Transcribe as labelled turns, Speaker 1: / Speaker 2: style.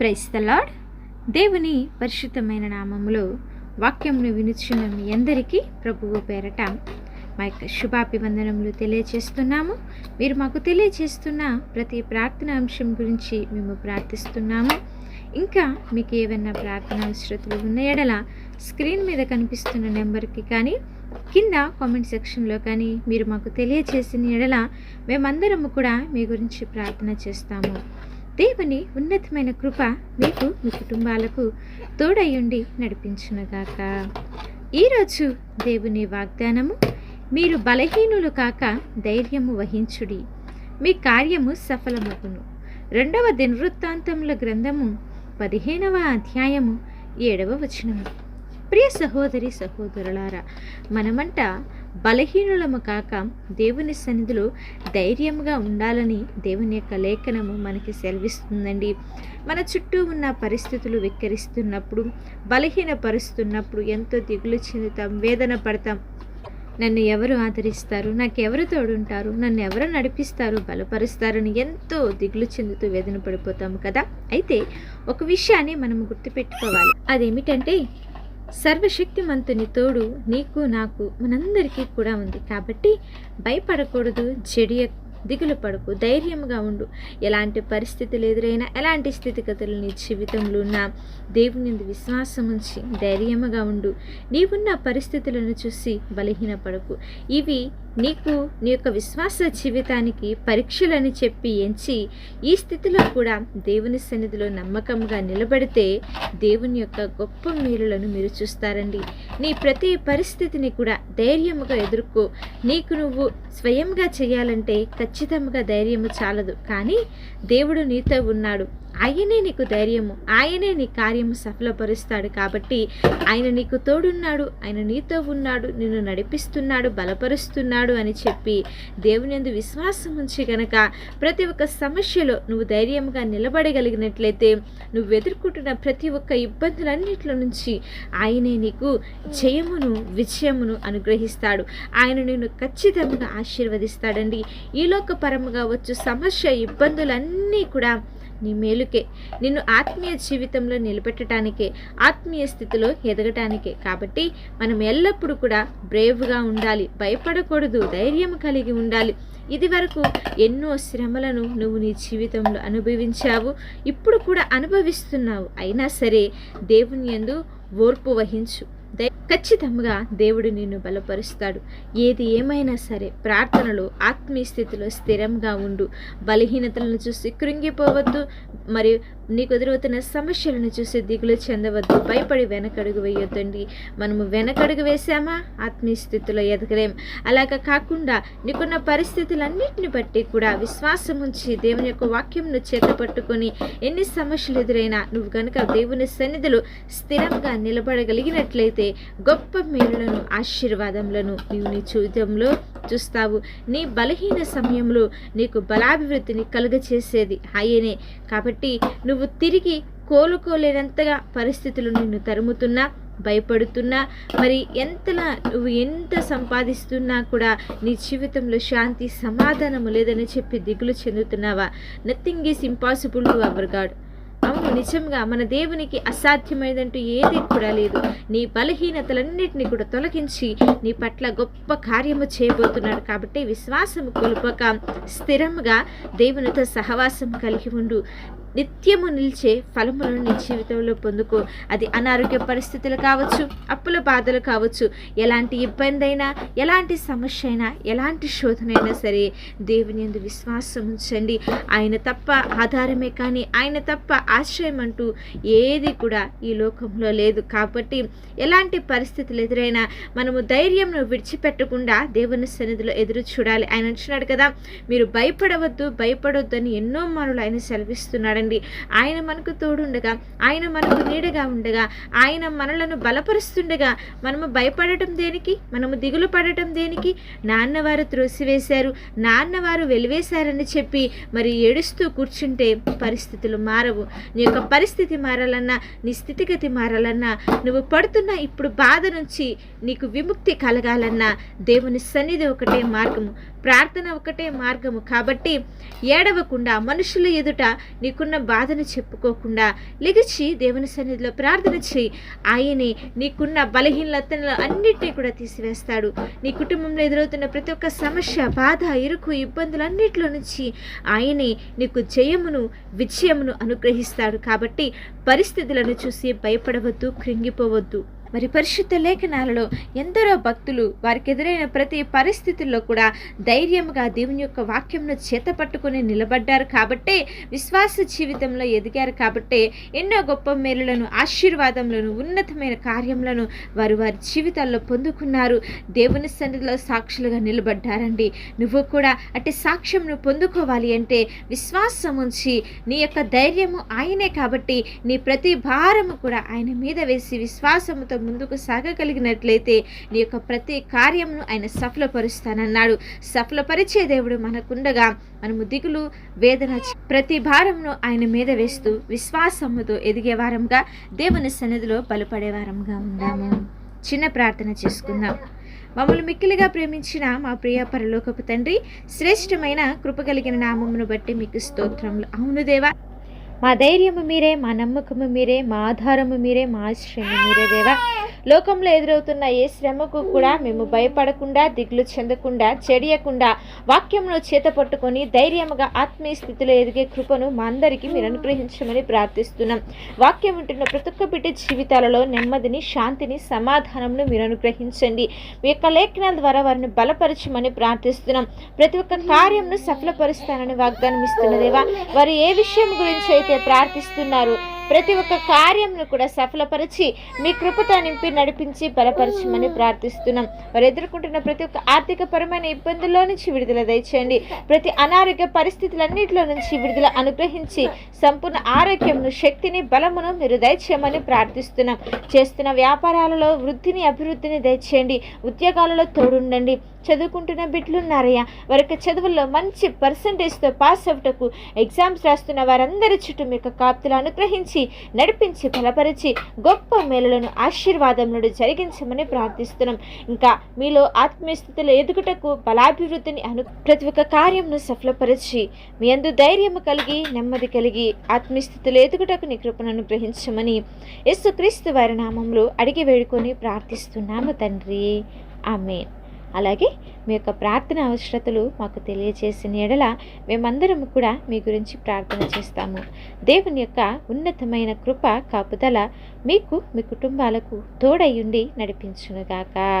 Speaker 1: Praise the Lord దేవుని పరిశుద్ధమైన నామములో వాక్యమును వినుచున్న మీ అందరికీ ప్రభువు పేరట మా యొక్క శుభాభివందనములు తెలియచేస్తున్నాము. మీరు మాకు తెలియచేస్తున్న ప్రతి ప్రార్థన అంశం గురించి మేము ప్రార్థిస్తున్నాము. ఇంకా మీకు ఏవైనా ప్రార్థన అవసరతలు ఉన్న ఎడల స్క్రీన్ మీద కనిపిస్తున్న నెంబర్కి కానీ కింద కామెంట్ సెక్షన్లో కానీ మీరు మాకు తెలియచేసిన ఎడల మేమందరము కూడా మీ గురించి ప్రార్థన చేస్తాము. దేవుని ఉన్నతమైన కృప మీకు మీ కుటుంబాలకు తోడయ్యుండి నడిపించునుగాక. ఈరోజు దేవుని వాగ్దానము మీరు బలహీనులు కాక ధైర్యము వహించుడి. మీ కార్యము సఫలమగును. రెండవ దినవృత్తాంతముల గ్రంథము పదిహేనవ అధ్యాయము ఏడవ వచనము. ప్రియ సహోదరి సహోదరులారా మనమంట బలహీనులము కాక దేవుని సన్నిధిలో ధైర్యంగా ఉండాలని దేవుని యొక్క లేఖనము మనకి సెలవిస్తుందండి. మన చుట్టూ ఉన్న పరిస్థితులు వెక్కరిస్తున్నప్పుడు బలహీనపరుస్తున్నప్పుడు ఎంతో దిగులు చెందుతాం వేదన పడతాం. నన్ను ఎవరు ఆదరిస్తారు? నాకు తోడుంటారు? నన్ను ఎవరు నడిపిస్తారు? బలపరుస్తారని ఎంతో దిగులు చెందుతూ వేదన పడిపోతాము కదా? అయితే ఒక విషయాన్ని మనం గుర్తుపెట్టుకోవాలి. అదేమిటంటే సర్వశక్తిమంతుని తోడు నీకు నాకు మనందరికీ కూడా ఉంది. కాబట్టి భయపడకూడదు జడియ దిగులు పడకు ధైర్యంగా ఉండు. ఎలాంటి పరిస్థితులు ఎదురైనా ఎలాంటి స్థితిగతులు నీ జీవితంలో ఉన్నా దేవుని విశ్వాసం ఉంచి ధైర్యంగా ఉండు. నీవున్న పరిస్థితులను చూసి బలహీనపడకు. ఇవి నీకు నీ యొక్క విశ్వాస జీవితానికి పరీక్షలని చెప్పి ఎంచి ఈ స్థితిలో కూడా దేవుని సన్నిధిలో నమ్మకంగా నిలబడితే దేవుని యొక్క గొప్ప మేలులను మీరు చూస్తారండి. నీ ప్రతి పరిస్థితిని కూడా ధైర్యముగా ఎదుర్కో. నీకు నువ్వు స్వయంగా చేయాలంటే ఖచ్చితంగా ధైర్యము చాలదు. కానీ దేవుడు నీతో ఉన్నాడు. ఆయనే నీకు ధైర్యము. ఆయనే నీ కార్యము సఫలపరుస్తాడు కాబట్టి ఆయన నీకు తోడున్నాడు. ఆయన నీతో ఉన్నాడు. నిన్ను నడిపిస్తున్నాడు బలపరుస్తున్నాడు. అని చెప్పి దేవుని ఎందు విశ్వాసం ఉంచి గనక ప్రతి ఒక్క సమస్యలో నువ్వు ధైర్యంగా నిలబడగలిగినట్లయితే నువ్వు ఎదుర్కొంటున్న ప్రతి ఒక్క ఇబ్బందులన్నింటిలో నుంచి ఆయనే నీకు జయమును విజయమును అనుగ్రహిస్తాడు. ఆయన నిన్ను ఖచ్చితంగా ఆశీర్వదిస్తాడండి. ఈ లోక వచ్చు సమస్య ఇబ్బందులన్నీ కూడా నీ మేలుకే. నిన్ను ఆత్మీయ జీవితంలో నిలబెట్టడానికే ఆత్మీయ స్థితిలో ఎదగటానికే. కాబట్టి మనం ఎల్లప్పుడూ కూడా బ్రేవ్గా ఉండాలి. భయపడకూడదు. ధైర్యం కలిగి ఉండాలి. ఇది వరకు ఎన్నో శ్రమలను నువ్వు నీ జీవితంలో అనుభవించావు. ఇప్పుడు కూడా అనుభవిస్తున్నావు. అయినా సరే దేవుని యందు ఓర్పు వహించు. దై- ఖచ్చితంగా దేవుడు నిన్ను బలపరుస్తాడు. ఏది ఏమైనా సరే ప్రార్థనలో ఆత్మీయ స్థితిలో స్థిరంగా ఉండు. బలహీనతలను చూసి కృంగిపోవద్దు. మరియు నీకు ఎదురవుతున్న సమస్యలను చూసి దిగులు చెందవద్దు. భయపడి వెనకడుగు వేయొద్దండి. మనము వెనకడుగు వేసామా ఆత్మీయ స్థితిలో ఎదగలేం. అలాగ కాకుండా నీకున్న పరిస్థితులన్నింటిని బట్టి కూడా విశ్వాసం ఉంచి దేవుని యొక్క వాక్యంను చేత పట్టుకొని ఎన్ని సమస్యలు ఎదురైనా నువ్వు కనుక దేవుని సన్నిధిలో స్థిరంగా నిలబడగలిగినట్లయితే గొప్ప మేలులను ఆశీర్వాదములను నీవు నీ జీవితంలో చూస్తావు. నీ బలహీన సమయంలో నీకు బలాభివృద్ధిని కలుగచేసేది ఆయనే. కాబట్టి నువ్వు తిరిగి కోలుకోలేనంతగా పరిస్థితులు నిన్ను తరుముతున్నా భయపడుతున్నా. మరి ఎంతలా నువ్వు ఎంత సంపాదిస్తున్నా కూడా నీ జీవితంలో శాంతి సమాధానము లేదని చెప్పి దిగులు చెందుతున్నావా? Nothing is impossible to our God నిజంగా మన దేవునికి అసాధ్యమైనదంటూ ఏది కూడా లేదు. నీ బలహీనతలన్నిటిని కూడా తొలగించి నీ పట్ల గొప్ప కార్యము చేయబోతున్నాడు కాబట్టి విశ్వాసము కోల్పోక స్థిరంగా దేవునితో సహవాసం కలిగి ఉండు. నిత్యము నిలిచే ఫలములను నీ జీవితంలో పొందుకో. అది అనారోగ్య పరిస్థితులు కావచ్చు అప్పుల బాధలు కావచ్చు. ఎలాంటి ఇబ్బంది అయినా ఎలాంటి సమస్య అయినా ఎలాంటి శోధనైనా సరే దేవుని యందు విశ్వాసం ఉంచండి. ఆయన తప్ప ఆధారమే కానీ ఆయన తప్ప ఆశ్రయం అంటూ ఏది కూడా ఈ లోకంలో లేదు. కాబట్టి ఎలాంటి పరిస్థితులు ఎదురైనా మనము ధైర్యంను విడిచిపెట్టకుండా దేవుని సన్నిధిలో ఎదురు చూడాలి. ఆయన అంటున్నాడు కదా మీరు భయపడవద్దు భయపడొద్దు అని ఎన్నో మనులు ఆయన చూడండి. ఆయన మనకు తోడుండగా ఆయన మనకు నీడగా ఉండగా ఆయన మనలను బలపరుస్తుండగా మనము భయపడటం దేనికి? మనము దిగులు పడటం దేనికి? నాన్నవారు త్రోసివేశారు నాన్నవారు వెలివేశారని చెప్పి మరి ఏడుస్తూ కూర్చుంటే పరిస్థితులు మారవు. నీ యొక్క పరిస్థితి మారాలన్నా నీ స్థితిగతి మారాలన్నా నువ్వు పడుతున్న ఇప్పుడు బాధ నుంచి నీకు విముక్తి కలగాలన్నా దేవుని సన్నిధి ఒకటే మార్గము ప్రార్థన ఒకటే మార్గము. కాబట్టి ఏడవకుండా మనుషుల ఎదుట నీకున్న నీకున్న బాధను చెప్పుకోకుండా లెగిచి దేవుని సన్నిధిలో ప్రార్థన చేయి. ఆయనే నీకున్న బలహీనతను అన్నిటినీ కూడా తీసివేస్తాడు. నీ కుటుంబంలో ఎదురవుతున్న ప్రతి ఒక్క సమస్య బాధ ఇరుకు ఇబ్బందులు అన్నిటిలో నుంచి ఆయనే నీకు జయమును విజయమును అనుగ్రహిస్తాడు. కాబట్టి పరిస్థితులను చూసి భయపడవద్దు కృంగిపోవద్దు. మరి పరిశుద్ధ లేఖనాలలో ఎందరో భక్తులు వారికి ఎదురైన ప్రతి పరిస్థితుల్లో కూడా ధైర్యంగా దేవుని యొక్క వాక్యంను చేత పట్టుకుని నిలబడ్డారు కాబట్టే విశ్వాస జీవితంలో ఎదిగారు కాబట్టే ఎన్నో గొప్ప మేలులను ఆశీర్వాదములను ఉన్నతమైన కార్యములను వారు వారి జీవితాల్లో పొందుకున్నారు. దేవుని సన్నిధిలో సాక్షులుగా నిలబడ్డారండి. నువ్వు కూడా అట్టి సాక్ష్యంను పొందుకోవాలి అంటే విశ్వాసం ఉంచి నీ యొక్క ధైర్యము ఆయనే కాబట్టి నీ ప్రతి భారము కూడా ఆయన మీద వేసి విశ్వాసముతో ముందుకు సాగగలిగినట్లయితే నీ యొక్క ప్రతి కార్యమును ఆయన సఫలపరుస్తానన్నాడు. సఫలపరిచే దేవుడు మనకుండగా మనము దిగులు వేదన ప్రతి భారమును ఆయన మీద వేస్తూ విశ్వాసముతో ఎదిగేవారంగా దేవుని సన్నిధిలో బలపడేవారంగా ఉందాము. చిన్న ప్రార్థన చేసుకుందాం. మమ్మల్ని మిక్కిలిగా ప్రేమించిన మా ప్రియ పరలోకపు తండ్రి శ్రేష్టమైన కృపగలిగిన నామమును బట్టి మీకు స్తోత్రములు. అవును దేవా మా ధైర్యము మీరే మా నమ్మకము మీరే మా ఆధారము మీరే మా ఆశ్రయము మీరే దేవా. లోకంలో ఎదురవుతున్న ఏ శ్రమకు కూడా మేము భయపడకుండా దిగులు చెందకుండా చెడియకుండా వాక్యంలో చేత పట్టుకొని ధైర్యముగా ఆత్మీయ స్థితిలో ఎదిగే కృపను మా అందరికీ మీరు అనుగ్రహించమని ప్రార్థిస్తున్నాం. వాక్యం ఉంటున్న ప్రతి ఒక్క బిడ్డ జీవితాలలో నెమ్మదిని శాంతిని సమాధానంను మీరు అనుగ్రహించండి. మీ యొక్క లేఖనాల ద్వారా వారిని బలపరచమని ప్రార్థిస్తున్నాం. ప్రతి ఒక్క కార్యంను సఫలపరుస్తానని వాగ్దానం ఇస్తున్నదేవా వారు ఏ విషయం గురించి అయితే ప్రార్థిస్తున్నారు. ప్రతి ఒక్క కార్యంను కూడా సఫలపరిచి మీ కృపతో నింపి నడిపించి బలపరచమని ప్రార్థిస్తున్నాం. వారు ఎదుర్కొంటున్న ప్రతి ఒక్క ఆర్థిక పరమైన ఇబ్బందుల్లో నుంచి విడుదల దయచేయండి. ప్రతి అనారోగ్య పరిస్థితులన్నింటిలో నుంచి విడుదల అనుగ్రహించి సంపూర్ణ ఆరోగ్యంను శక్తిని బలమును మీరు దయచేయమని ప్రార్థిస్తున్నాం. చేస్తున్న వ్యాపారాలలో వృద్ధిని అభివృద్ధిని దయచేయండి. ఉద్యోగాలలో తోడుండండి. చదువుకుంటున్న బిడ్డలున్నారయ్యా వారి వారికి చదువుల్లో మంచి పర్సంటేజ్తో పాస్ అవుటకు ఎగ్జామ్స్ రాస్తున్న వారందరి చుట్టూ మీ యొక్క కాపుతులు అనుగ్రహించి నడిపించి బలపరిచి గొప్ప మేలులను ఆశీర్వాదములను జరిగించమని ప్రార్థిస్తున్నాం. ఇంకా మీలో ఆత్మీయస్థితిలో ఎదుగుటకు బలాభివృద్ధిని అను ప్రతి ఒక్క కార్యంను సఫలపరిచి మీ అందు ధైర్యము కలిగి నెమ్మది కలిగి ఆత్మీయస్థితిలో ఎదుగుటకు నీ కృపను అనుగ్రహించమని యేసుక్రీస్తు వారి నామంలో అడిగి వేడుకొని ప్రార్థిస్తున్నాము తండ్రి. ఆమె అలాగే మీ యొక్క ప్రార్థన అవసరతలు మాకు తెలియజేసిన ఎడల మేమందరం కూడా మీ గురించి ప్రార్థన చేస్తాము. దేవుని యొక్క ఉన్నతమైన కృప కాపుదల మీకు మీ కుటుంబాలకు తోడయ్యుండి నడిపించునుగాక.